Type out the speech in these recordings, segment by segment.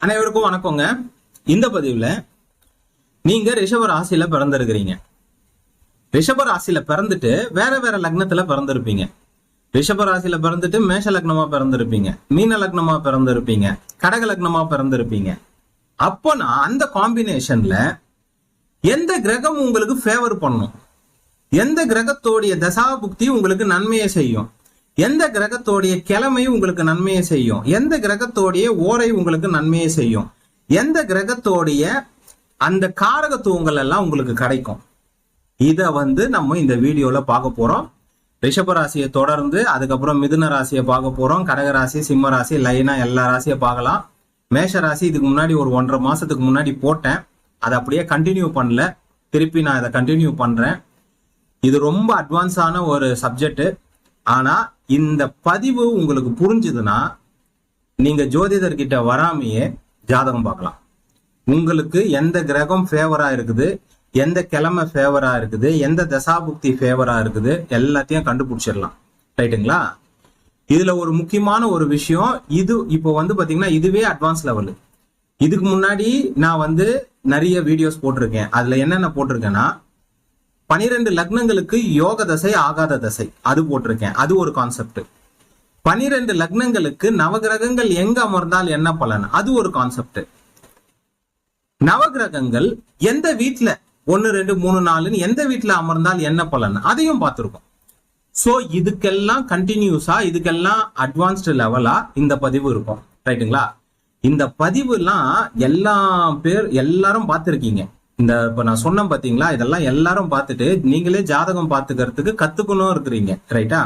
அனைவருக்கும் வணக்கங்க. இந்த பதிவில் நீங்க ரிஷப ராசியில பிறந்திருக்கிறீங்க. ரிஷப ராசியில பிறந்துட்டு வேற வேற லக்னத்துல பிறந்திருப்பீங்க. ரிஷப ராசியில பிறந்துட்டு மேஷ லக்னமா பிறந்திருப்பீங்க. மீன லக்னமா பிறந்திருப்பீங்க. கடக லக்னமா பிறந்திருப்பீங்க. அப்போ நான் அந்த காம்பினேஷன்ல எந்த கிரகம் உங்களுக்கு ஃபேவர் பண்ணும்? எந்த கிரகத்தோடைய தசாபுக்தி உங்களுக்கு நன்மையை செய்யும்? எந்த கிரகத்தோடைய கிழமை உங்களுக்கு நன்மையை செய்யும்? எந்த கிரகத்தோடைய ஓரை உங்களுக்கு நன்மையை செய்யும்? எந்த கிரகத்தோடைய அந்த காரகத்துவங்கள் எல்லாம் உங்களுக்கு கிடைக்கும்? இதை வந்து நம்ம இந்த வீடியோல பார்க்க போறோம். ரிஷப ராசியை தொடர்ந்து அதுக்கப்புறம் மிதுன ராசியை பார்க்க போறோம். கடக ராசி சிம்ம ராசி லைனா எல்லா ராசியை பார்க்கலாம். மேஷ ராசி இதுக்கு முன்னாடி ஒரு ஒன்றரை மாசத்துக்கு முன்னாடி போட்டேன். அதை அப்படியே கண்டினியூ பண்ணல. திருப்பி நான் இதை கண்டினியூ பண்றேன். இது ரொம்ப அட்வான்ஸான ஒரு சப்ஜெக்ட் ஆனா இந்த பதிவு உங்களுக்கு புரிஞ்சுதுன்னா நீங்க ஜோதிடர்கிட்ட வராமையே ஜாதகம் பார்க்கலாம். உங்களுக்கு எந்த கிரகம் ஃபேவரா இருக்குது எந்த கிழமை ஃபேவரா இருக்குது எந்த தசாபுக்தி ஃபேவரா இருக்குது எல்லாத்தையும் கண்டுபிடிச்சிடலாம். ரைட்டுங்களா? இதுல ஒரு முக்கியமான ஒரு விஷயம் இது இப்போ வந்து பாத்தீங்கன்னா இதுவே அட்வான்ஸ் லெவலு இதுக்கு முன்னாடி நான் வந்து நிறைய வீடியோஸ் போட்டிருக்கேன். அதுல என்னென்ன போட்டிருக்கேன்னா பனிரெண்டு லக்னங்களுக்கு யோக தசை ஆகாத தசை. அது போட்டிருக்கேன். அது ஒரு கான்செப்ட் பனிரெண்டு லக்னங்களுக்கு நவகிரகங்கள் எங்க அமர்ந்தால் என்ன பலன்? அது ஒரு கான்செப்ட் நவகிரகங்கள் எந்த வீட்டில் ஒன்னு ரெண்டு மூணு நாலுன்னு எந்த வீட்டில் அமர்ந்தால் என்ன பலன்? அதையும் பார்த்திருக்கோம். சோ இதுக்கெல்லாம் கண்டினியூஸா இதுக்கெல்லாம் அட்வான்ஸ்டு லெவலா இந்த பதிவு இருக்கும். ரைட்டுங்களா இந்த பதிவுலாம் எல்லா பேர் எல்லாரும் பார்த்துருக்கீங்க. இந்த இப்ப நான் சொன்னேன் பாத்தீங்களா? இதெல்லாம் எல்லாரும் பார்த்துட்டு நீங்களே ஜாதகம் பாத்துக்கிறதுக்கு கத்துக்கணும் இருக்கிறீங்க ரைட்டா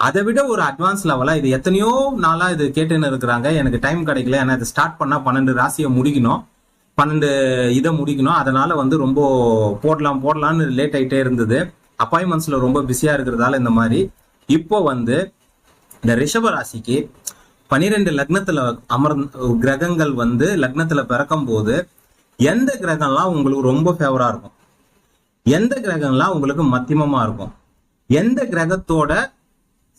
அதை விட ஒரு அட்வான்ஸ் லெவலா இது எத்தனையோ நாளா இது கேட்டுன்னு இருக்கிறாங்க. எனக்கு டைம் கிடைக்கல. ஏன்னா இது ஸ்டார்ட் பண்ணா பன்னெண்டு ராசியை முடிக்கணும். பன்னெண்டு இதை முடிக்கணும். அதனால வந்து ரொம்ப போடலாம் போடலாம்னு லேட் ஆயிட்டே இருந்தது. அப்பாயின்மெண்ட்ஸ்ல ரொம்ப பிஸியா இருக்கிறதால இந்த மாதிரி. இப்போ வந்து இந்த ரிஷப ராசிக்கு பனிரெண்டு லக்னத்துல அமர் கிரகங்கள் வந்து லக்னத்துல பிறக்கும் போது எந்த கிரகம்லாம் உங்களுக்கு ரொம்ப ஃபேவரா இருக்கும்? எந்த கிரகம்லாம் உங்களுக்கு மத்தியமமா இருக்கும்? எந்த கிரகத்தோட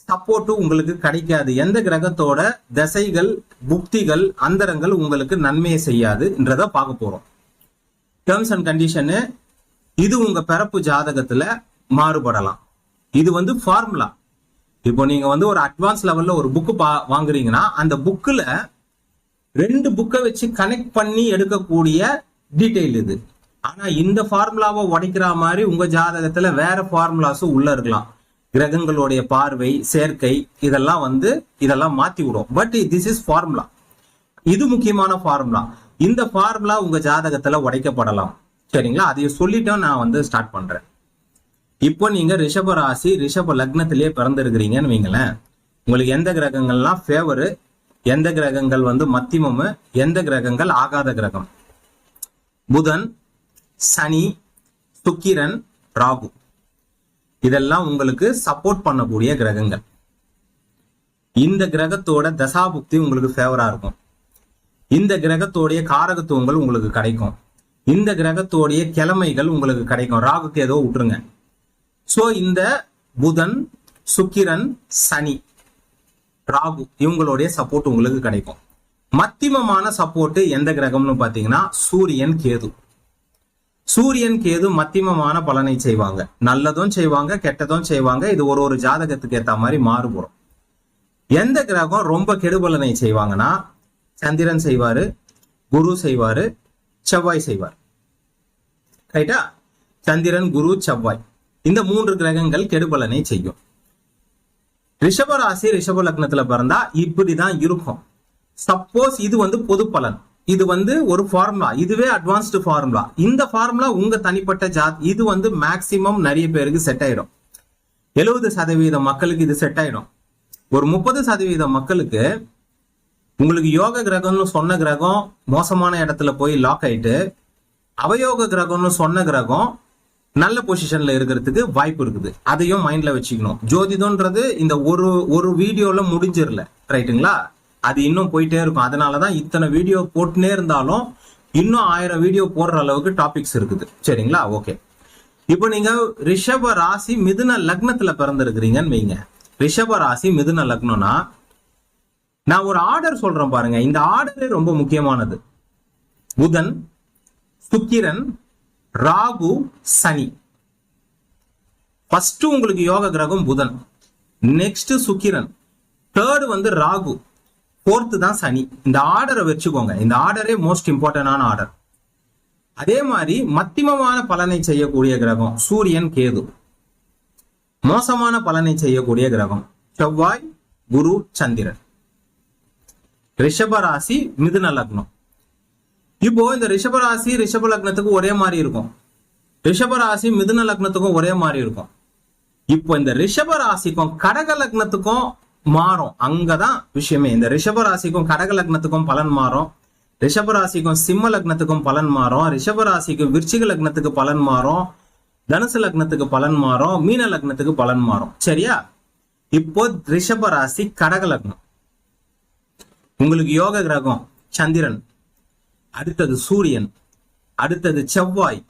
சப்போர்ட்டும் உங்களுக்கு கிடைக்காது? எந்த கிரகத்தோட தசைகள் புக்திகள் அந்தரங்கள் உங்களுக்கு நன்மையை செய்யாதுன்றத பார்க்க போறோம். டேர்ம்ஸ் அண்ட் கண்டிஷனு இது உங்க பிறப்பு ஜாதகத்துல மாறுபடலாம். இது வந்து ஃபார்முலா இப்போ நீங்க வந்து ஒரு அட்வான்ஸ் லெவல்ல ஒரு புக்கு பா வாங்குறீங்கன்னா அந்த புக்கில் ரெண்டு புக்கை வச்சு கனெக்ட் பண்ணி எடுக்கக்கூடிய டீட்டெயில் இது. ஆனா இந்த ஃபார்முலாவை உடைக்கிற மாதிரி உங்க ஜாதகத்துல வேற ஃபார்முலாஸும் உள்ள இருக்கலாம். கிரகங்களுடைய பார்வை சேர்க்கை இதெல்லாம் வந்து இதெல்லாம் மாத்தி விடும். பட் திஸ் இஸ் ஃபார்முலா இது முக்கியமான ஃபார்முலா இந்த ஃபார்முலா உங்க ஜாதகத்துல உடைக்கப்படலாம். சரிங்களா? அதை சொல்லிட்டோம் நான் வந்து ஸ்டார்ட் பண்றேன். இப்போ நீங்க ரிஷப ராசி ரிஷப லக்னத்திலேயே பிறந்திருக்கிறீங்கன்னு வைங்களேன். உங்களுக்கு எந்த கிரகங்கள்லாம் ஃபேவரு எந்த கிரகங்கள் வந்து மத்தியமும் எந்த கிரகங்கள் ஆகாத கிரகம்? புதன் சனி சுக்கிரன் ராகு. இதெல்லாம் உங்களுக்கு சப்போர்ட் பண்ணக்கூடிய கிரகங்கள். இந்த கிரகத்தோட தசாபுக்தி உங்களுக்கு ஃபேவரா இருக்கும். இந்த கிரகத்தோடைய காரகத்துவங்கள் உங்களுக்கு கிடைக்கும். இந்த கிரகத்தோடைய கிழமைகள் உங்களுக்கு கிடைக்கும். ராகுக்கு ஏதோ விட்டுருங்க சோ இந்த புதன் சுக்கிரன் சனி ராகு இவங்களுடைய சப்போர்ட் உங்களுக்கு கிடைக்கும். மத்தியமமான சப்போர்ட் எந்த கிரகம்னு பாத்தீங்கன்னா சூரியன் கேது. சூரியன் கேது மத்தியமமான பலனை செய்வாங்க. நல்லதும் செய்வாங்க கெட்டதும் செய்வாங்க. இது ஒரு ஒரு ஜாதகத்துக்கு ஏத்த மாதிரி மாறுபடும். எந்த கிரகம் ரொம்ப கெடுபலனை செய்வாங்கன்னா சந்திரன் செய்வாரு குரு செய்வாரு செவ்வாய் செய்வார். ரைட்டா சந்திரன் குரு செவ்வாய். இந்த மூன்று கிரகங்கள் கெடுபலனை செய்யும். ரிஷப ராசி ரிஷப லக்னத்துல பிறந்தா இப்படிதான் இருக்கும். சப்போஸ் இது வந்து பொது பலன். இது வந்து ஒரு ஃபார்முலா இதுவே அட்வான்ஸ்டு ஃபார்முலா இந்த ஃபார்முலா உங்க தனிப்பட்ட ஜாத் இது வந்து மேக்சிமம் நிறைய பேருக்கு செட் ஆயிடும். எழுபது சதவீதம் மக்களுக்கு இது செட் ஆயிடும். ஒரு முப்பது சதவீதம் மக்களுக்கு உங்களுக்கு யோக கிரகம்னு சொன்ன கிரகம் மோசமான இடத்துல போய் லாக் ஆயிட்டு அவயோக கிரகம்னு சொன்ன கிரகம் நல்ல பொசிஷன்ல இருக்கிறதுக்கு வாய்ப்பு இருக்குது. அதையும் மைண்ட்ல வச்சுக்கணும். ஜோதிடம்ன்றது இந்த ஒரு ஒரு வீடியோல முடிஞ்சிடல ரைட்டுங்களா அது இன்னும் போயிட்டே இருக்கும். அதனாலதான் இத்தனை வீடியோ போட்டுனே இருந்தாலும் இன்னும் ஆயிரம் வீடியோ போடுற அளவுக்கு டாபிக்ஸ் இருக்குது. சரிங்களா? ஓகே இப்போ நீங்க ரிஷப ராசி மிதுன லக்னத்துல பிறந்திருக்கிறீங்கன்னு வைங்க. ரிஷப ராசி மிதுன லக்னம்னா நான் ஒரு ஆர்டர் சொல்றேன் பாருங்க. இந்த ஆர்டரே ரொம்ப முக்கியமானது. புதன் சுக்கிரன் ராகு சனி. ஃபர்ஸ்ட் உங்களுக்கு யோக கிரகம் புதன். நெக்ஸ்ட் சுக்கிரன். தேர்டு வந்து ராகு. ஃபோர்த்து தான் சனி. இந்த ஆர்டரை வச்சுக்கோங்க. இந்த ஆர்டரே மோஸ்ட் இம்பார்ட்டன்டான ஆர்டர் அதே மாதிரி மத்தியமமான பலனை செய்யக்கூடிய கிரகம் சூரியன் கேது. மோசமான பலனை செய்யக்கூடிய கிரகம் செவ்வாய் குரு சந்திரன். ரிஷப ராசி மிதுன லக்னம். இப்போ இந்த ரிஷபராசி ரிஷப லக்னத்துக்கு ஒரே மாதிரி இருக்கும். ரிஷபராசி மிதுன லக்னத்துக்கும் ஒரே மாதிரி இருக்கும். இப்போ இந்த ரிஷப ராசிக்கும் கடக லக்னத்துக்கும் மாறும். அங்கதான் விஷயமே. இந்த ரிஷப ராசிக்கும் கடக லக்னத்துக்கும் பலன் மாறும். ரிஷப ராசிக்கும் சிம்ம லக்னத்துக்கும் பலன் மாறும். ரிஷப ராசிக்கு விருச்சிக லக்னத்துக்கு பலன் மாறும். தனுசு லக்னத்துக்கு பலன் மாறும். மீன லக்னத்துக்கு பலன் மாறும். சரியா? இப்போ ரிஷப ராசி கடக லக்னம். உங்களுக்கு யோக கிரகம் சந்திரன். அடுத்தது சூரியன் அடுத்தது செவ்வாய்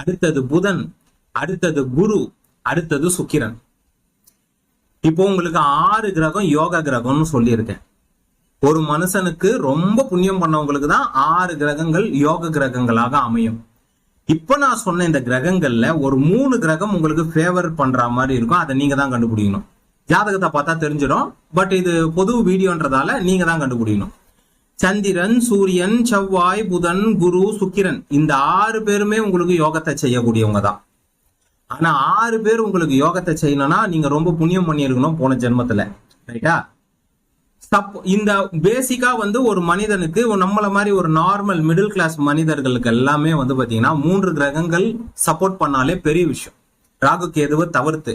அடுத்தது புதன் அடுத்தது குரு அடுத்தது சுக்கிரன். இப்போ உங்களுக்கு ஆறு கிரகம் யோக கிரகம்னு சொல்லியிருக்கேன். ஒரு மனுஷனுக்கு ரொம்ப புண்ணியம் பண்ணவங்களுக்கு தான் ஆறு கிரகங்கள் யோக கிரகங்களாக அமையும். இப்ப நான் சொன்ன இந்த கிரகங்கள்ல ஒரு மூணு கிரகம் உங்களுக்கு ஃபேவர் பண்ற மாதிரி இருக்கும். அதை நீங்க தான் கண்டுபிடிக்கணும். ஜாதகத்தை பார்த்தா தெரிஞ்சிடும். பட் இது பொது வீடியோன்றதால நீங்க தான் கண்டுபிடிக்கணும். சந்திரன் சூரியன் செவ்வாய் புதன் குரு சுக்கிரன். இந்த ஆறு பேருமே உங்களுக்கு யோகத்தை செய்யக்கூடியவங்க தான் ஆனா ஆறு பேர் உங்களுக்கு யோகத்தை செய்யணும்னா நீங்க ரொம்ப புண்ணியம் பண்ணியிருக்கணும் போன ஜென்மத்துல. ரைட்டா தப் இந்த பேசிக்கா வந்து ஒரு மனிதனுக்கு நம்மள மாதிரி ஒரு நார்மல் மிடில் கிளாஸ் மனிதர்களுக்கு எல்லாமே வந்து பாத்தீங்கன்னா மூன்று கிரகங்கள் சப்போர்ட் பண்ணாலே பெரிய விஷயம். ராகு கேதுவை தவிர்த்து.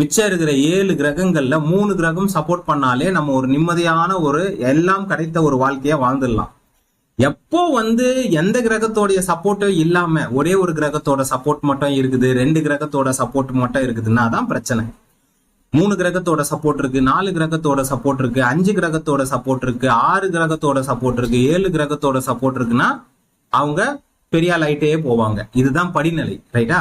மிச்சம் இருக்கிற ஏழு கிரகங்கள்ல மூணு கிரகம் சப்போர்ட் பண்ணாலே நம்ம ஒரு நிம்மதியான ஒரு எல்லாம் கிடைத்த ஒரு வாழ்க்கைய வாழ்ந்துடலாம். எப்போ வந்து எந்த கிரகத்தோடைய சப்போர்ட்டும் இல்லாம ஒரே ஒரு கிரகத்தோட சப்போர்ட் மட்டும் இருக்குது ரெண்டு கிரகத்தோட சப்போர்ட் மட்டும் இருக்குதுன்னா தான் பிரச்சனை. மூணு கிரகத்தோட சப்போர்ட் இருக்கு நாலு கிரகத்தோட சப்போர்ட் இருக்கு அஞ்சு கிரகத்தோட சப்போர்ட் இருக்கு ஆறு கிரகத்தோட சப்போர்ட் இருக்கு ஏழு கிரகத்தோட சப்போர்ட் இருக்குன்னா அவங்க பெரிய லைட்டே போவாங்க. இதுதான் படிநிலை ரைட்டா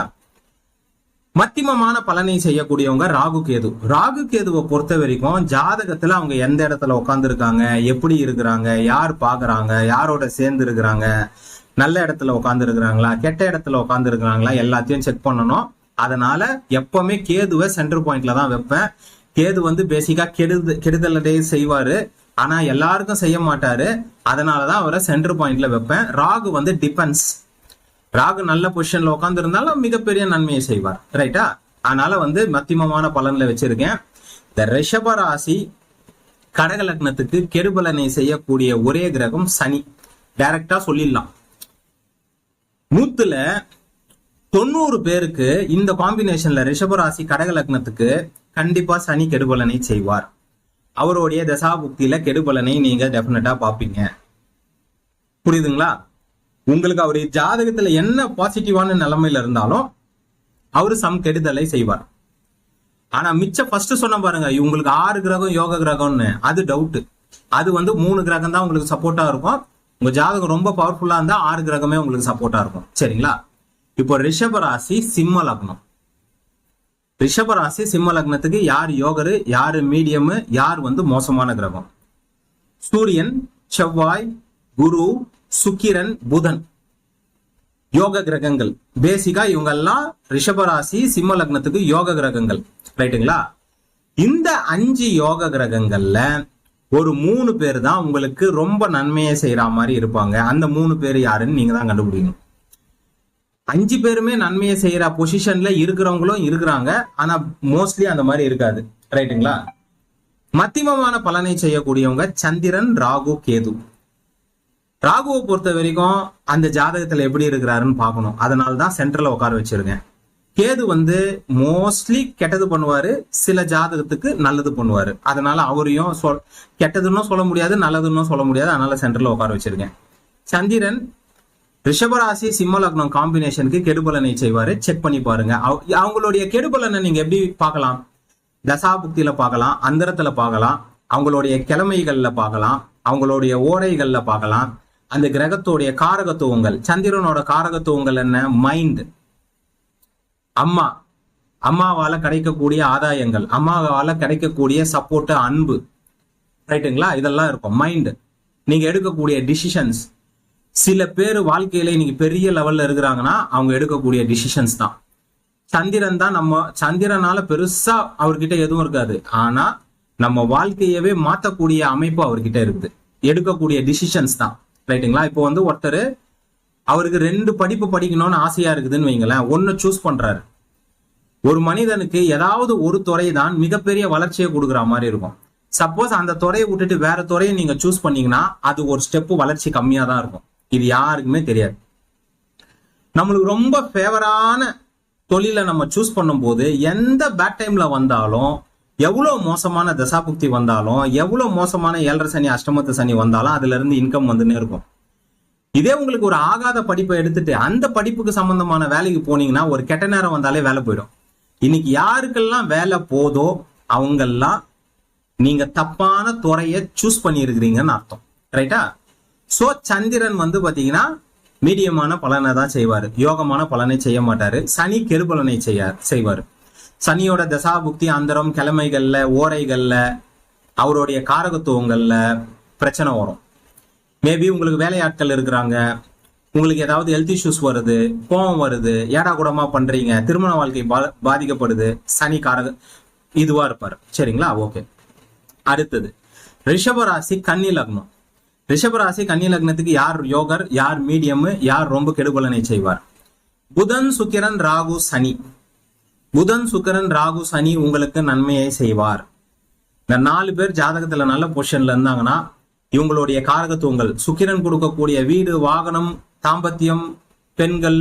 மத்தியமமான பலனை செய்யக்கூடியவங்க ராகு கேது. ராகு கேதுவை பொறுத்த வரைக்கும் ஜாதகத்துல அவங்க எந்த இடத்துல உட்காந்துருக்காங்க எப்படி இருக்கிறாங்க யார் பாக்குறாங்க யாரோட சேர்ந்து இருக்கிறாங்க நல்ல இடத்துல உட்காந்து இருக்கிறாங்களா கெட்ட இடத்துல உட்காந்து இருக்கிறாங்களா எல்லாத்தையும் செக் பண்ணணும். அதனால எப்பவுமே கேதுவை சென்டர் பாயிண்ட்ல தான் வைப்பேன். கேது வந்து பேசிக்கா கெடுது கெடுதலே செய்வாரு. ஆனா எல்லாருக்கும் செய்ய மாட்டாரு. அதனாலதான் அவரை சென்டர் பாயிண்ட்ல வைப்பேன். ராகு வந்து டிபென்ஸ் ராகு நல்ல பொசிஷன்ல உட்காந்துருந்தாலும் மிகப்பெரிய நன்மையை செய்வார். ரைட்டா அதனால வந்து மத்தியமமான பலன்ல வச்சிருக்கேன். இந்த ரிஷப ராசி கடக லக்னத்துக்கு கெடுபலனை செய்யக்கூடிய ஒரே கிரகம் சனி. டைரக்டா சொல்லிடலாம். நூத்துல தொண்ணூறு பேருக்கு இந்த காம்பினேஷன்ல ரிஷபராசி கடக லக்னத்துக்கு கண்டிப்பா சனி கெடுபலனை செய்வார். அவருடைய தசாபுக்தியில கெடுபலனை நீங்க டெபினட்டா பாப்பீங்க புரியுதுங்களா? உங்களுக்கு அவர் ஜாதகத்துல என்ன பாசிட்டிவான நிலைமையில இருந்தாலும் அவரு சம் கெடுதலை செய்வார். ஆனா மிச்ச ஃபர்ஸ்ட் சொன்ன பாருங்க உங்களுக்கு ஆறு கிரகம் யோக கிரகம்னு அது டவுட் அது வந்து மூணு கிரகம் தான் உங்களுக்கு சப்போர்ட்டா இருக்கும். உங்க ஜாதகம் ரொம்ப பவர்ஃபுல்லா இருந்தா ஆறு கிரகமே உங்களுக்கு சப்போர்ட்டா இருக்கும். சரிங்களா? இப்போ ரிஷபராசி சிம்ம லக்னம். ரிஷபராசி சிம்ம லக்னத்துக்கு யார் யோகரு யாரு மீடியம் யார் வந்து மோசமான கிரகம்? சூரியன் செவ்வாய் குரு சுக்கிரன் புதன். யோக கிரகங்கள். பேசிக்கா இவங்க எல்லாம் ரிஷபராசி சிம்ம லக்னத்துக்கு யோக கிரகங்கள். ரைட்டுங்களா? இந்த அஞ்சு யோக கிரகங்கள்ல ஒரு மூணு பேர் தான் உங்களுக்கு ரொம்ப நன்மையை செய்யற மாதிரி இருப்பாங்க. அந்த மூணு பேர் யாருன்னு நீங்க தான் கண்டுபிடிக்கணும். அஞ்சு பேருமே நன்மையை செய்யற பொசிஷன்ல இருக்கிறவங்களும் இருக்கிறாங்க. ஆனா மோஸ்ட்லி அந்த மாதிரி இருக்காது. ரைட்டுங்களா? மத்தியமமான பலனை செய்யக்கூடியவங்க சந்திரன் ராகு கேது. ராகுவை பொறுத்த வரைக்கும் அந்த ஜாதகத்துல எப்படி இருக்கிறாருன்னு பார்க்கணும். அதனால தான் சென்ட்ரல உட்கார வச்சிருக்கேன். கேது வந்து மோஸ்ட்லி கெட்டது பண்ணுவாரு சில ஜாதகத்துக்கு நல்லது பண்ணுவாரு. அதனால அவரையும் சொல் கெட்டதுன்னும் சொல்ல முடியாது நல்லதுன்னும் சொல்ல முடியாது. அதனால சென்ட்ரல உட்கார வச்சிருக்கேன். சந்திரன் ரிஷபராசி சிம்ம லக்னம் காம்பினேஷனுக்கு கெடுபலனை செய்வாரு. செக் பண்ணி பாருங்க. அவங்களுடைய கெடுபலனை நீங்க எப்படி பார்க்கலாம்? தசாபுக்தியில பார்க்கலாம் அந்தரத்துல பார்க்கலாம் அவங்களுடைய கிழமைகள்ல பார்க்கலாம் அவங்களுடைய ஓடைகள்ல பார்க்கலாம் அந்த கிரகத்துடைய காரகத்துவங்கள். சந்திரனோட காரகத்துவங்கள் என்ன? மைண்ட் அம்மா. அம்மாவால கிடைக்கக்கூடிய ஆதாயங்கள். அம்மாவால கிடைக்கக்கூடிய சப்போர்ட் அன்பு. ரைட்டுங்களா இதெல்லாம் இருக்கும். மைண்டு நீங்க எடுக்கக்கூடிய டிசிஷன்ஸ் சில பேர் வாழ்க்கையில இன்னைக்கு பெரிய லெவல்ல இருக்கிறாங்கன்னா அவங்க எடுக்கக்கூடிய டிசிஷன்ஸ் தான். சந்திரன் தான் நம்ம சந்திரனால பெருசா அவர்கிட்ட எதுவும் இருக்காது. ஆனா நம்ம வாழ்க்கையவே மாத்தக்கூடிய அமைப்பு அவர்கிட்ட இருக்குது எடுக்கக்கூடிய டிசிஷன்ஸ் தான். ரைட்டுங்களா? இப்போ வந்து ஒருத்தர் அவருக்கு ரெண்டு படிப்பு படிக்கணும்னு ஆசையா இருக்குதுன்னு வைங்களேன். ஒன்னு சூஸ் பண்றாரு. ஒரு மனிதனுக்கு ஏதாவது ஒரு துறை தான் மிகப்பெரிய வளர்ச்சியை கொடுக்குற மாதிரி இருக்கும். சப்போஸ் அந்த துறையை விட்டுட்டு வேற துறையை நீங்க சூஸ் பண்ணீங்கன்னா அது ஒரு ஸ்டெப் வளர்ச்சி கம்மியா தான் இருக்கும். இது யாருக்குமே தெரியாது. நம்மளுக்கு ரொம்ப ஃபேவரான தொழிலை நம்ம சூஸ் பண்ணும்போது எந்த பேட் டைம்ல வந்தாலும் எவ்வளோ மோசமான தசாபுக்தி வந்தாலும் எவ்வளோ மோசமான ஏழரை சனி அஷ்டமத்து சனி வந்தாலும் அதுல இருந்து இன்கம் வந்துன்னே இருக்கும். இதே உங்களுக்கு ஒரு ஆகாத படிப்பை எடுத்துட்டு அந்த படிப்புக்கு சம்பந்தமான வேலைக்கு போனீங்கன்னா ஒரு கெட்ட நேரம் வந்தாலே வேலை போயிடும். இன்னைக்கு யாருக்கெல்லாம் வேலை போதோ அவங்கெல்லாம் நீங்க தப்பான துறையை சூஸ் பண்ணியிருக்கிறீங்கன்னு அர்த்தம். ரைட்டா ஸோ சந்திரன் வந்து பாத்தீங்கன்னா மீடியமான பலனை தான் செய்வார். யோகமான பலனை செய்ய மாட்டாரு. சனி கெடுபலனை செய்ய செய்வார். சனியோட தசாபுக்தி அந்தரம் கிழமைகள்ல ஓரைகள்ல அவருடைய காரகத்துவங்கள்ல பிரச்சனை வரும். மேபி உங்களுக்கு வேலையாட்கள் இருக்கிறாங்க. உங்களுக்கு ஏதாவது ஹெல்த் இஷ்யூஸ் வருது கோவம் வருது ஏடா கூடமா பண்றீங்க திருமண வாழ்க்கை பா- பாதிக்கப்படுது சனி காரக இதுவா இருப்பாரு. சரிங்களா? ஓகே அடுத்தது ரிஷபராசி கன்னி லக்னம். ரிஷபராசி கன்னி லக்னத்துக்கு யார் யோகர் யார் மீடியம் யார் ரொம்ப கெடுபலனை செய்வார்? புதன் சுக்கிரன் ராகு சனி. புதன் சுக்கிரன் ராகு சனி உங்களுக்கு நன்மையை செய்வார். இந்த நாலு பேர் ஜாதகத்துல நல்ல பொசிஷன்ல இருந்தாங்கன்னா இவங்களுடைய காரகத்துவங்கள் சுக்கிரன் கொடுக்கக்கூடிய வீடு வாகனம் தாம்பத்தியம் பெண்கள்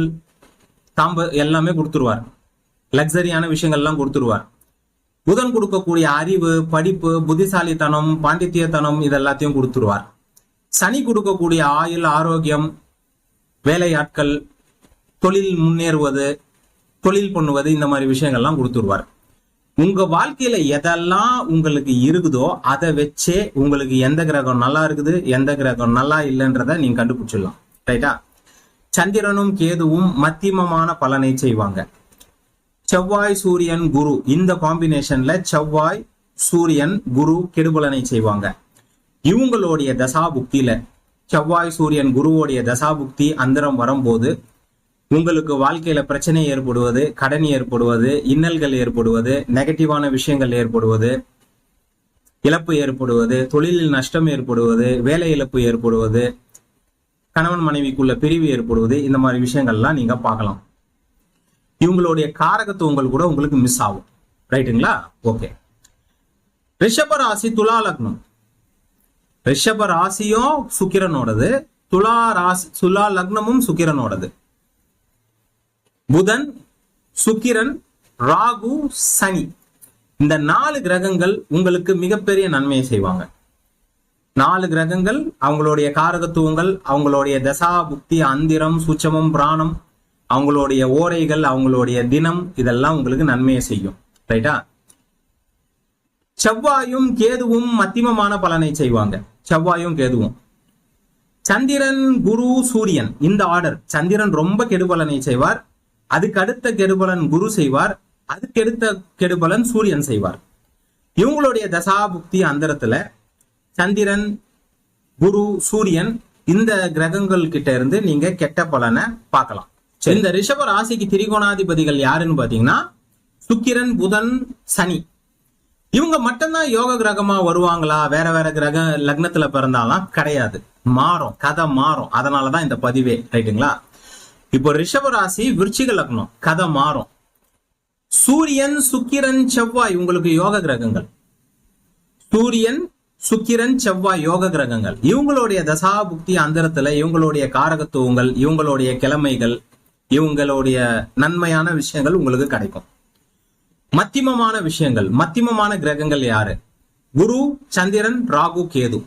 தாம்ப எல்லாமே கொடுத்துருவார். லக்ஸரியான விஷயங்கள்லாம் கொடுத்துருவார். புதன் கொடுக்கக்கூடிய அறிவு படிப்பு புத்திசாலித்தனம் பாண்டித்யத்தனம் இது எல்லாத்தையும் கொடுத்துருவார். சனி கொடுக்கக்கூடிய ஆயுள் ஆரோக்கியம் வேலையாட்கள் தொழில் முன்னேறுவது தொழில் பண்ணுவது இந்த மாதிரி விஷயங்கள்லாம் கொடுத்துருவார். உங்க வாழ்க்கையில எதெல்லாம் உங்களுக்கு இருக்குதோ அதை வச்சே உங்களுக்கு எந்த கிரகம் நல்லா இருக்குது எந்த கிரகம் நல்லா இல்லைன்றத நீங்க கண்டுபிடிச்சிடலாம். ரைட்டா சந்திரனும் கேதுவும் மத்தியமமான பலனை செய்வாங்க. செவ்வாய் சூரியன் குரு இந்த காம்பினேஷன்ல செவ்வாய் சூரியன் குரு கெடுபலனை செய்வாங்க. இவங்களுடைய தசாபுக்தியில செவ்வாய் சூரியன் குருவோடைய தசாபுக்தி அந்தரம் வரும்போது உங்களுக்கு வாழ்க்கையில பிரச்சனை ஏற்படுவது கடன் ஏற்படுவது இன்னல்கள் ஏற்படுவது நெகட்டிவான விஷயங்கள் ஏற்படுவது இழப்பு ஏற்படுவது தொழிலில் நஷ்டம் ஏற்படுவது வேலை இழப்பு ஏற்படுவது கணவன் மனைவிக்குள்ள பிரிவு ஏற்படுவது இந்த மாதிரி விஷயங்கள்லாம் நீங்க பார்க்கலாம். இவங்களுடைய காரகத்துவங்கள் கூட உங்களுக்கு மிஸ் ஆகும். ரைட்டுங்களா ஓகே ரிஷப ராசி துலா லக்னம். ரிஷப ராசியும் சுக்கிரனோடது. துலா ராசி துலா லக்னமும் சுக்கிரனோடது. புதன் சுக்கிரன் ராகு சனி. இந்த நாலு கிரகங்கள் உங்களுக்கு மிகப்பெரிய நன்மையை செய்வாங்க. நாலு கிரகங்கள் அவங்களுடைய காரகத்துவங்கள் அவங்களுடைய தசா புக்தி அந்திரம் சுச்சமம் பிராணம் அவங்களுடைய ஓரைகள் அவங்களுடைய தினம் இதெல்லாம் உங்களுக்கு நன்மையை செய்யும். ரைட்டா? செவ்வாயும் கேதுவும் மத்தியமமான பலனை செய்வாங்க. செவ்வாயும் கேதுவும். சந்திரன் குரு சூரியன் இந்த ஆர்டர் சந்திரன் ரொம்ப கெடுபலனை செய்வார். அதுக்கு அடுத்த கெடுபலன் குரு செய்வார் அதுக்கு அடுத்த கெடுபலன் சூரியன் செய்வார். இவங்களுடைய தசா புக்தி அந்தரத்துல சந்திரன் குரு சூரியன் இந்த கிரகங்கள் கிட்ட இருந்து நீங்க கெட்ட பலனை பார்க்கலாம். சரி, இந்த ரிஷப ராசிக்கு திரிகோணாதிபதிகள் யாருன்னு பாத்தீங்கன்னா சுக்கிரன் புதன் சனி. இவங்க மட்டும்தான் யோக கிரகமா வருவாங்களா? வேற வேற கிரக லக்னத்துல பிறந்தாலாம் கிடையாது. மாறும். கதை மாறும். அதனாலதான் இந்த பதிவே. ரைட்டுங்களா? இப்போ ரிஷப ராசி விருச்சிக லக்னம். கதை மாறும். சூரியன் சுக்கிரன் செவ்வாய் உங்களுக்கு யோக கிரகங்கள். சூரியன் சுக்கிரன் செவ்வாய் யோக கிரகங்கள். இவங்களுடைய தசா புக்தி அந்தரத்துல இவங்களுடைய காரகத்துவங்கள் இவங்களுடைய கிழமைகள் இவங்களுடைய நன்மையான விஷயங்கள் உங்களுக்கு கிடைக்கும். மத்தியமமான விஷயங்கள். மத்தியமமான கிரகங்கள் யாரு? குரு சந்திரன் ராகு கேது.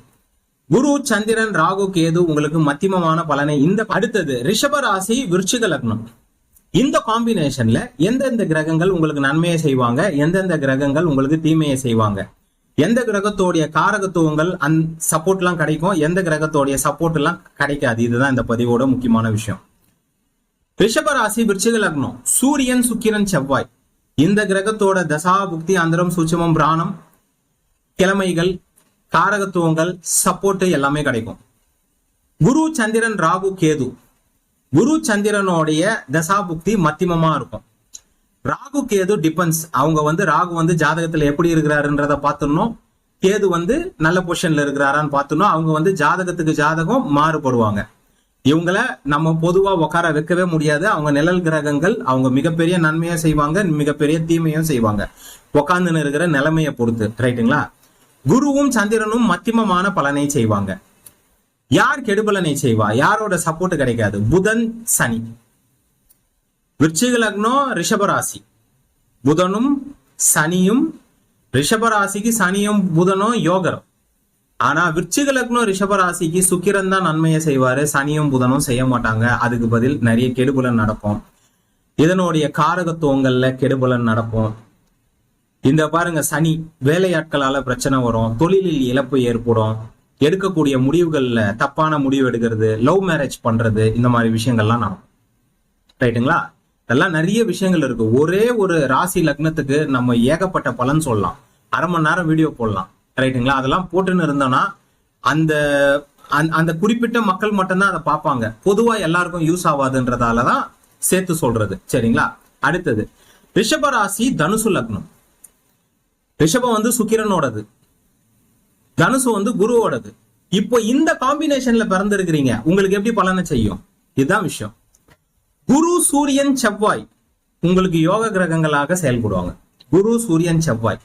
குரு சந்திரன் ராகு கேது உங்களுக்கு மத்தியமமான பலனை இந்த அடுத்தது ரிஷப ராசி விருச்சிக லக்னம். இந்த காம்பினேஷன்ல எந்தெந்த கிரகங்கள் உங்களுக்கு நன்மையை செய்வாங்க? எந்தெந்த கிரகங்கள் உங்களுக்கு தீமையை செய்வாங்க? எந்த கிரகத்தோடைய காரகத்துவங்கள் அந் சப்போர்ட் எல்லாம் கிடைக்கும்? எந்த கிரகத்தோடைய சப்போர்ட் எல்லாம் கிடைக்காது? இதுதான் இந்த பதிவோட முக்கியமான விஷயம். ரிஷப ராசி விருச்சிக லக்னம். சூரியன் சுக்கிரன் செவ்வாய். இந்த கிரகத்தோட தசா புக்தி அந்தரம் சூட்சமம் பிராணம் கிழமைகள் காரகத்துவங்கள் சப்போர்ட் எல்லாமே கிடைக்கும். குரு சந்திரன் ராகு கேது. குரு சந்திரனுடைய தசாபுக்தி மத்தியமமா இருக்கும். ராகு கேது டிபெண்ட்ஸ் அவங்க வந்து ராகு வந்து ஜாதகத்துல எப்படி இருக்கிறாருன்றத பார்த்துடணும். கேது வந்து நல்ல பொசிஷன்ல இருக்கிறாரான்னு பார்த்துடணும். அவங்க வந்து ஜாதகத்துக்கு ஜாதகம் மாறுபடுவாங்க. இவங்கள நம்ம பொதுவா உட்கார வைக்கவே முடியாது. அவங்க நிழல் கிரகங்கள் அவங்க மிகப்பெரிய நன்மையை செய்வாங்க மிகப்பெரிய தீமையும் செய்வாங்க. உக்காந்துன்னு இருக்கிற நிலைமையை பொறுத்து ரைட்டுங்களா குருவும் சந்திரனும் மத்தியமமான பலனை செய்வாங்க. யார் கெடுபலனை செய்வா? யாரோட சப்போர்ட் கிடைக்காது? புதன் சனி. விருச்சிக லக்னம் ரிஷபராசி. புதனும் சனியும் ரிஷபராசிக்கு சனியும் புதனும் யோகரம். ஆனா விருச்சிக லக்னம் ரிஷபராசிக்கு சுக்கிரன் தான் நன்மையை செய்வாரு. சனியும் புதனும் செய்ய மாட்டாங்க. அதுக்கு பதில் நிறைய கெடுபலன் நடக்கும். இதனுடைய காரகத்துவங்கள்ல கெடுபலன் நடக்கும். இந்த பாருங்க சனி வேலையாட்களால பிரச்சனை வரும் தொழிலில் இழப்பு ஏற்படும் எடுக்கக்கூடிய முடிவுகள்ல தப்பான முடிவு எடுக்கிறது லவ் மேரேஜ் பண்றது இந்த மாதிரி விஷயங்கள்லாம் நடக்கும். ரைட்டுங்களா? இதெல்லாம் நிறைய விஷயங்கள் இருக்கு. ஒரே ஒரு ராசி லக்னத்துக்கு நம்ம ஏகப்பட்ட பலன் சொல்லலாம். அரை மணி நேரம் வீடியோ போடலாம். ரைட்டுங்களா? அதெல்லாம் போட்டுன்னு இருந்தோம்னா அந்த அந்த- அந்த குறிப்பிட்ட மக்கள் மட்டும்தான் அதை பார்ப்பாங்க. பொதுவா எல்லாருக்கும் யூஸ் ஆகாதுன்றதால தான் சேர்த்து சொல்றது. சரிங்களா? அடுத்தது ரிஷப ராசி தனுசு லக்னம். ரிஷபம் வந்து சுக்கிரனோடது. தனுசு வந்து குருவோடது. இப்போ இந்த காம்பினேஷன்ல பிறந்திருக்கிறீங்க உங்களுக்கு எப்படி பலனை செய்யும்? இதுதான் விஷயம். குரு சூரியன் செவ்வாய் உங்களுக்கு யோக கிரகங்களாக செயல்படுவாங்க. குரு சூரியன் செவ்வாய்.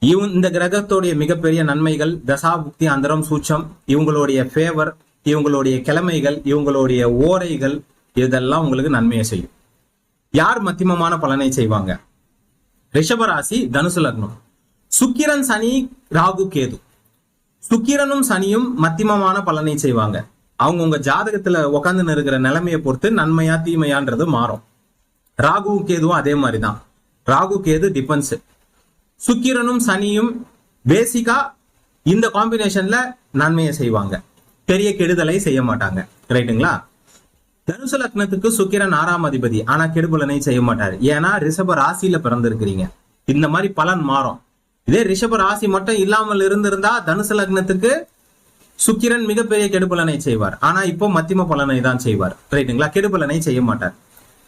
இவன் இந்த கிரகத்தோடைய மிகப்பெரிய நன்மைகள் தசா புக்தி அந்தரம் சூச்சம் இவங்களுடைய ஃபேவர் இவங்களுடைய கிழமைகள் இவங்களுடைய ஓரைகள் இதெல்லாம் உங்களுக்கு நன்மையை செய்யும். யார் மத்தியமமான பலனை செய்வாங்க? ரிஷபராசி தனுசு லக்னம். சுக்கிரன் சனி ராகு கேது. சுக்கிரனும் சனியும் மத்தியமமான பலனை செய்வாங்க. அவங்க உங்க ஜாதகத்துல உட்காந்து இருக்கிற நிலைமையை பொறுத்து நன்மையா தீமையான்றது மாறும். ராகு கேதுவும் அதே மாதிரிதான். ராகு கேது டிபெண்ட்ஸ் சுக்கிரனும் சனியும் பேசிக்கா இந்த காம்பினேஷன்ல நன்மையை செய்வாங்க. பெரிய கெடுதலை செய்ய மாட்டாங்க. ரைட்டுங்களா தனுசு லக்னத்துக்கு சுக்கிரன் ஆறாம் அதிபதி. ஆனா கெடுபலனை செய்ய மாட்டாரு. ஏன்னா ரிஷப ராசியில பிறந்திருக்கிறீங்க. இந்த மாதிரி பலன் மாறும். இதே ரிஷப ராசி மட்டும் இல்லாமல் இருந்திருந்தா தனுசு லக்னத்துக்கு சுக்கிரன் மிகப்பெரிய கெடுபலனை செய்வார். ஆனா இப்போ மத்தியம பலனை தான் செய்வார். ரைட்டுங்களா கெடுபலனை செய்ய மாட்டார்.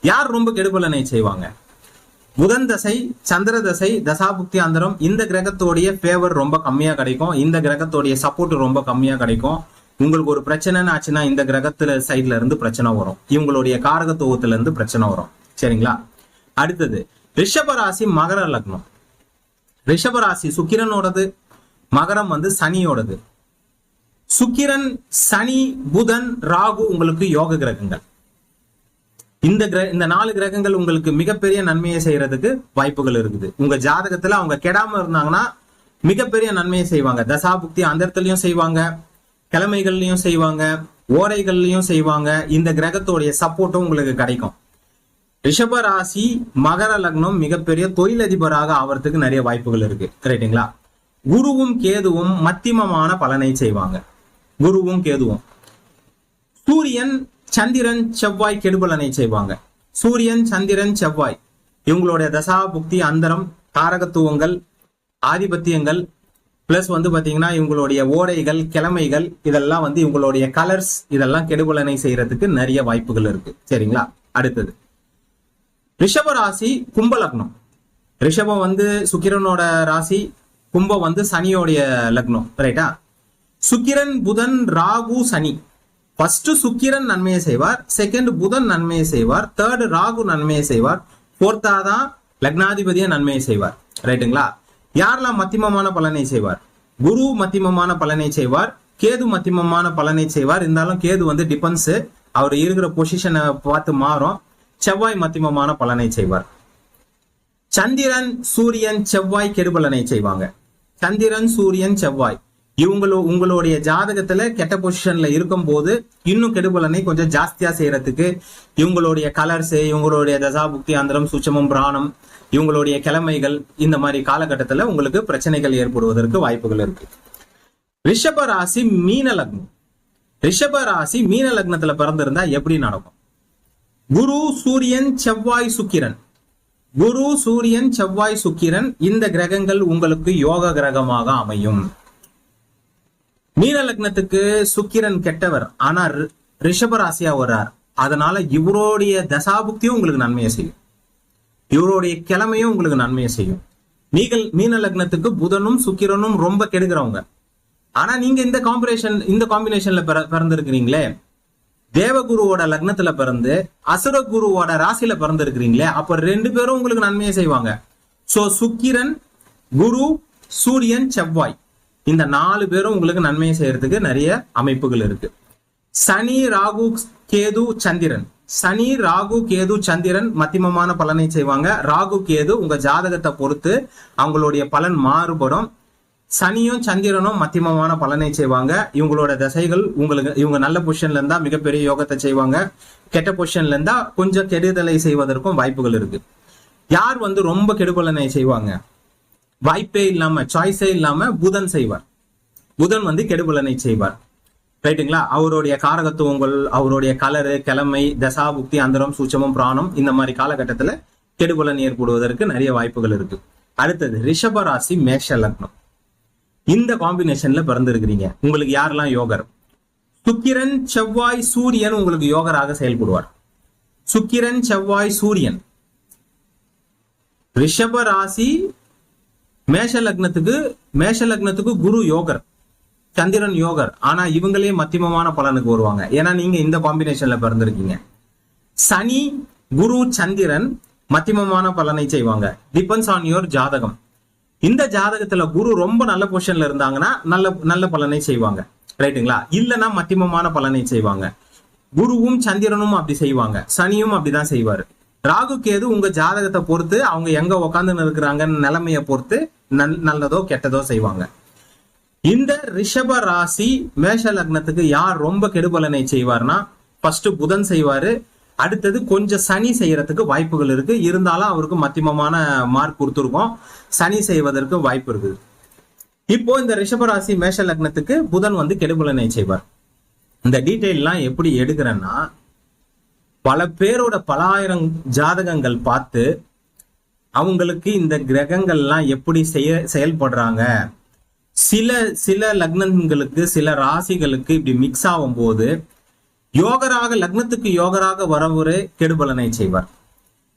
யார் ரொம்ப கெடுபலனை செய்வாங்க? புதன் தசை சந்திர தசை தசாபுக்தி அந்தரம் இந்த கிரகத்தோடைய ஃபேவர் ரொம்ப கம்மியா கிடைக்கும். இந்த கிரகத்தோடைய சப்போர்ட் ரொம்ப கம்மியா கிடைக்கும். உங்களுக்கு ஒரு பிரச்சனைன்னு ஆச்சுன்னா இந்த கிரகத்துல சைட்ல இருந்து பிரச்சனை வரும். இவங்களுடைய காரகத்துவத்துல இருந்து பிரச்சனை வரும். சரிங்களா? அடுத்தது ரிஷபராசி மகர லக்னம். ரிஷபராசி சுக்கிரனோடது மகரம் வந்து சனியோடது. சுக்கிரன் சனி புதன் ராகு உங்களுக்கு யோக கிரகங்கள். இந்த கிர இந்த நாலு கிரகங்கள் உங்களுக்கு மிகப்பெரிய நன்மையை செய்யறதுக்கு வாய்ப்புகள் இருக்குது. உங்க ஜாதகத்துல அவங்க கெடாம இருந்தாங்கன்னா மிகப்பெரிய நன்மையை செய்வாங்க. தசாபுக்தி அந்தரத்துலயும் செய்வாங்க. கிழமைகள்லயும் செய்வாங்க ஓரைகள்லயும் செய்வாங்க. இந்த கிரகத்தோடைய சப்போர்ட்டும் உங்களுக்கு கிடைக்கும். ரிஷப ராசி மகர லக்னம் மிகப்பெரிய தொழிலதிபராக ஆவறதுக்கு நிறைய வாய்ப்புகள் இருக்கு. ரைட்டுங்களா குருவும் கேதுவும் மத்தியமமான பலனை செய்வாங்க. குருவும் கேதுவும். சூரியன் சந்திரன் செவ்வாய் கெடுபலனை செய்வாங்க. சூரியன் சந்திரன் செவ்வாய். இவங்களுடைய தசா புக்தி அந்தரம் காரகத்துவங்கள் ஆதிபத்தியங்கள் பிளஸ் வந்து பாத்தீங்கன்னா இவங்களுடைய ஓடைகள் கிழமைகள் இதெல்லாம் வந்து இவங்களுடைய கலர்ஸ் இதெல்லாம் கெடுபலனை செய்யறதுக்கு நிறைய வாய்ப்புகள் இருக்கு. சரிங்களா? அடுத்தது. ரிஷப ராசி கும்ப லக்னம். ரிஷபம் வந்து சுக்கிரனோட ராசி கும்பம் வந்து சனியோடைய லக்னம். ரைட்டா சுக்கிரன் புதன் ராகு சனி. ஃபர்ஸ்ட் சுக்கிரன் நன்மையை செய்வார் செகண்ட் புதன் நன்மையை செய்வார் தேர்ட் ராகு நன்மையை செய்வார் ஃபோர்த்தா தான் லக்னாதிபதியை நன்மையை செய்வார். ரைட்டுங்களா யாரெல்லாம் மத்தியமமான பலனை செய்வார்? குரு மத்தியமமான பலனை செய்வார் கேது மத்தியமமான பலனை செய்வார். இருந்தாலும் கேது வந்து டிபெண்ட்ஸ் அவர் இருக்கிற பொசிஷனை பார்த்து மாறும். செவ்வாய் மத்தியமமான பலனை செய்வார். சந்திரன் சூரியன் செவ்வாய் கெடுபலனை செய்வாங்க. சந்திரன் சூரியன் செவ்வாய். இவங்களோ உங்களுடைய ஜாதகத்துல கெட்ட பொசிஷன்ல இருக்கும் போது இன்னும் கெடுபலனை கொஞ்சம் ஜாஸ்தியா செய்யறதுக்கு இவங்களுடைய கலர்ஸ் இவங்களுடைய தசாபுக்தி அந்தரம் சுச்சமம் பிராணம் இவங்களுடைய கிழமைகள் இந்த மாதிரி காலகட்டத்துல உங்களுக்கு பிரச்சனைகள் ஏற்படுவதற்கு வாய்ப்புகள் இருக்கு. ரிஷப ராசி மீன லக்னம். ரிஷப ராசி மீன லக்னத்துல பிறந்திருந்தா எப்படி நடக்கும்? குரு சூரியன் செவ்வாய் சுக்கிரன். குரு சூரியன் செவ்வாய் சுக்கிரன் இந்த கிரகங்கள் உங்களுக்கு யோக கிரகமாக அமையும். மீன லக்னத்துக்கு சுக்கிரன் கெட்டவர். ஆனா ரி- வர்றார் அதனால இவருடைய தசாபுக்தியும் உங்களுக்கு நன்மையை செய்யும். இவருடைய கிழமையும் உங்களுக்கு நன்மையை செய்யும். நீங்கள் மீன லக்னத்துக்கு புதனும் சுக்கிரனும் ரொம்ப கெடுக்கிறவங்க. ஆனா நீங்க இந்த காம்பினேஷன் இந்த காம்பினேஷன்ல பிற- பிறந்திருக்கிறீங்களே. தேவகுருவோட லக்னத்துல பிறந்து அசுர குருவோட ராசியில பிறந்திருக்கிறீங்களே அப்ப ரெண்டு பேரும் உங்களுக்கு நன்மையை செய்வாங்க. சோ சுக்கிரன் குரு சூரியன் செவ்வாய். இந்த நாலு பேரும் உங்களுக்கு நன்மையை செய்யறதுக்கு நிறைய அமைப்புகள் இருக்கு. சனி ராகு கேது சந்திரன். சனி ராகு கேது சந்திரன் மத்தியமமான பலனை செய்வாங்க. ராகு கேது உங்க ஜாதகத்தை பொறுத்து அவங்களுடைய பலன் மாறுபடும். சனியும் சந்திரனும் மத்தியமமான பலனை செய்வாங்க. இவங்களோட தசைகள் உங்களுக்கு இவங்க நல்ல பொசிஷன்ல இருந்தா மிகப்பெரிய யோகத்தை செய்வாங்க. கெட்ட பொசிஷன்ல இருந்தா கொஞ்சம் கெடுதலை செய்வதற்கும் வாய்ப்புகள் இருக்கு. யார் வந்து ரொம்ப கெடுபலனை செய்வாங்க? வாய்ப்பே இல்லாம சாய்ஸே இல்லாம புதன் செய்வார். புதன் வந்து கெடுபலனை செய்வார். ரைட்டுங்களா அவருடைய காரகத்துவங்கள் அவருடைய கலரு கிழமை தசாபுக்தி அந்தரம் சூச்சமம் பிராணம் இந்த மாதிரி காலகட்டத்துல கெடுபலன் ஏற்படுவதற்கு நிறைய வாய்ப்புகள் இருக்கு. அடுத்தது ரிஷபராசி மேஷ லக்னம். இந்த காம்பினேஷன்ல பிறந்திருக்கிறீங்க. உங்களுக்கு யாரெல்லாம் யோகர்? சுக்கிரன் செவ்வாய் சூரியன் உங்களுக்கு யோகராக செயல்படுவார். சுக்கிரன் செவ்வாய் சூரியன். ரிஷப ராசி மேஷ லக்னத்துக்கு மேஷ லக்னத்துக்கு குரு யோகர் சந்திரன் யோகர். ஆனா இவங்களே மத்தியமமான பலனுக்கு வருவாங்க. ஏன்னா நீங்க இந்த காம்பினேஷன்ல பிறந்திருக்கீங்க. சனி குரு சந்திரன் மத்தியமமான பலனை செய்வாங்க. டிபெண்ட்ஸ் ஆன் யுவர் ஜாதகம். இந்த ஜாதகத்துல குரு ரொம்ப நல்ல பொசிஷன்ல இருந்தாங்கன்னா நல்ல நல்ல பலனை செய்வாங்க. ரைட்டுங்களா? இல்லைன்னா மத்தியமமான பலனை செய்வாங்க. குருவும் சந்திரனும் அப்படி செய்வாங்க. சனியும் அப்படிதான் செய்வாரு. ராகு கேது உங்க ஜாதகத்தை பொறுத்து அவங்க எங்க உக்காந்து இருக்கிறாங்கன்னு நிலைமையை பொறுத்து நல்லதோ கெட்டதோ செய்வாங்க. இந்த ரிஷப ராசி மேஷ லக்னத்துக்கு யார் ரொம்ப கெடுபலனை செய்வார்னா ஃபர்ஸ்ட் புதன் செய்வாரு. அடுத்தது கொஞ்சம் சனி செய்யறதுக்கு வாய்ப்புகள் இருக்கு. இருந்தாலும் அவருக்கு மத்தியமமான மார்க் கொடுத்துருக்கோம். சனி செய்வதற்கு வாய்ப்பு இருக்குது. இப்போ இந்த ரிஷபராசி மேஷ லக்னத்துக்கு புதன் வந்து கெடுபலனை செய்வார். இந்த டீட்டெயில்லாம் எப்படி எடுக்கிறேன்னா பல பேரோட பல ஆயிரம் ஜாதகங்கள் பார்த்து அவங்களுக்கு இந்த கிரகங்கள்லாம் எப்படி செய்ய செயல்படுறாங்க? சில சில லக்னங்களுக்கு சில ராசிகளுக்கு இப்படி மிக்ஸ் ஆகும் போது யோகராக லக்னத்துக்கு யோகராக வரவரே கெடுபலனை செய்வார்.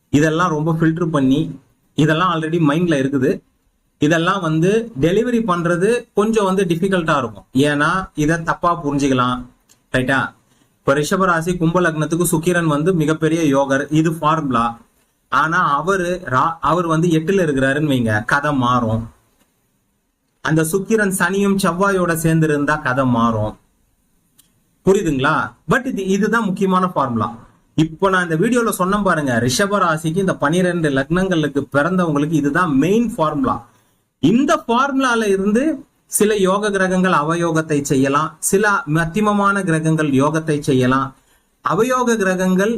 இதெல்லாம் ரொம்ப ஃபில்டர் பண்ணி இதெல்லாம் ஆல்ரெடி மைண்ட்ல இருக்குது. இதெல்லாம் வந்து டெலிவரி பண்றது கொஞ்சம் வந்து டிஃபிகல்ட்டா இருக்கும். ஏன்னா இதை தப்பா புரிஞ்சுக்கலாம். ரைட்டா இப்போ ரிஷபராசி கும்ப லக்னத்துக்கு சுக்கிரன் வந்து மிகப்பெரிய யோகர். இது ஃபார்முலா ஆனா அவரு ரா- அவர் வந்து எட்டுல இருக்கிறாருன்னு வைங்க கதை மாறும். அந்த சுக்கிரன் சனியும் செவ்வாயோட சேர்ந்து இருந்தா கதை மாறும். புரியுதுங்களா? பட் இது இதுதான் முக்கியமான ஃபார்முலா இப்போ நான் இந்த வீடியோல சொன்ன பாருங்க ரிஷப ராசிக்கு இந்த பனிரெண்டு லக்னங்களுக்கு பிறந்தவங்களுக்கு இதுதான் மெயின் ஃபார்முலா இந்த ஃபார்முலால இருந்து சில யோக கிரகங்கள் அவயோகத்தை செய்யலாம் சில மத்தியமமான கிரகங்கள் யோகத்தை செய்யலாம். அவயோக கிரகங்கள்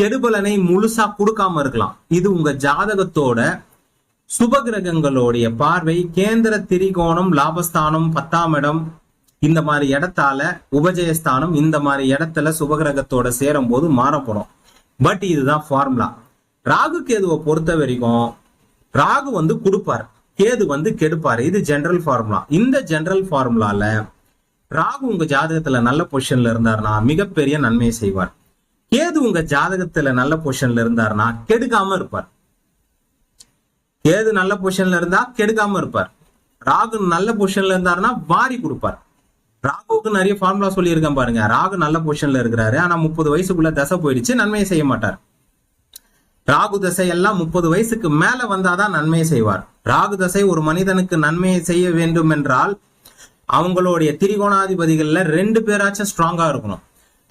கெடுபலனை முழுசா கொடுக்காம இருக்கலாம். இது உங்க ஜாதகத்தோட சுப கிரகங்களுடைய பார்வை கேந்திர திரிகோணம் லாபஸ்தானம் பத்தாம் இடம் இந்த மாதிரி இடத்தால உபஜயஸ்தானம் இந்த மாதிரி இடத்துல சுபகிரகத்தோட சேரும் போது மாறப்படும் பட் இதுதான் ஃபார்முலா. ராகு கேதுவை பொறுத்த வரைக்கும் ராகு வந்து கொடுப்பார். கேது வந்து கெடுப்பார். இது ஜென்ரல் ஃபார்முலா இந்த ஜென்ரல் ஃபார்முலால ராகு உங்க ஜாதகத்துல நல்ல பொசிஷன்ல இருந்தாருன்னா மிகப்பெரிய நன்மையை செய்வார். கேது உங்க ஜாதகத்துல நல்ல பொசிஷன்ல இருந்தாருன்னா கெடுக்காம இருப்பார். கேது நல்ல பொசிஷன்ல இருந்தா கெடுக்காம இருப்பார். ராகு நல்ல பொசிஷன்ல இருந்தாருன்னா வாரி கொடுப்பார். ராகுவுக்கு நிறைய ஃபார்முலா சொல்லியிருக்கேன் பாருங்க. ராகு நல்ல பொசிஷன்ல இருக்கிறாரு. ஆனா முப்பது வயசுக்குள்ள தசை போயிடுச்சு நன்மையை செய்ய மாட்டார். ராகு தசை எல்லாம் முப்பது வயசுக்கு மேல வந்தாதான் நன்மையை செய்வார். ராகு தசை ஒரு மனிதனுக்கு நன்மையை செய்ய வேண்டும் என்றால் அவங்களுடைய திரிகோணாதிபதிகள்ல ரெண்டு பேராச்சும் ஸ்ட்ராங்கா இருக்கணும்.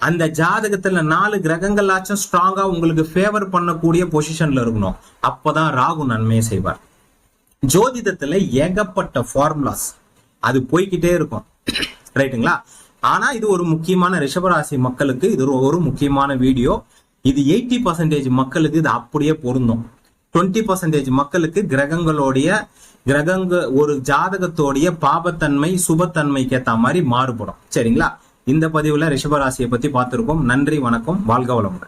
அந்த ஜாதகத்துல நாலு கிரகங்களாச்சும் ஸ்ட்ராங்கா உங்களுக்கு ஃபேவர் பண்ணக்கூடிய பொசிஷன்ல இருக்கணும். அப்பதான் ராகு நன்மையை செய்வார். ஜோதிடத்துல ஏகப்பட்ட ஃபார்முலாஸ் அது போய்கிட்டே இருக்கும். ரைட்டுங்களா ஆனா இது ஒரு முக்கியமான ரிஷபராசி மக்களுக்கு இது ஒரு- முக்கியமான வீடியோ. இது எயிட்டி பர்சன்டேஜ் மக்களுக்கு இது அப்படியே பொருந்தும். டுவெண்ட்டி பர்சன்டேஜ் மக்களுக்கு கிரகங்களுடைய கிரகங்க ஒரு ஜாதகத்தோடைய பாபத்தன்மை சுபத்தன்மைக்கு ஏத்த மாதிரி மாறுபடும். சரிங்களா? இந்த பதிவுல ரிஷபராசியை பத்தி பார்த்திருக்கோம். நன்றி வணக்கம் வாழ்க வளமுடன்.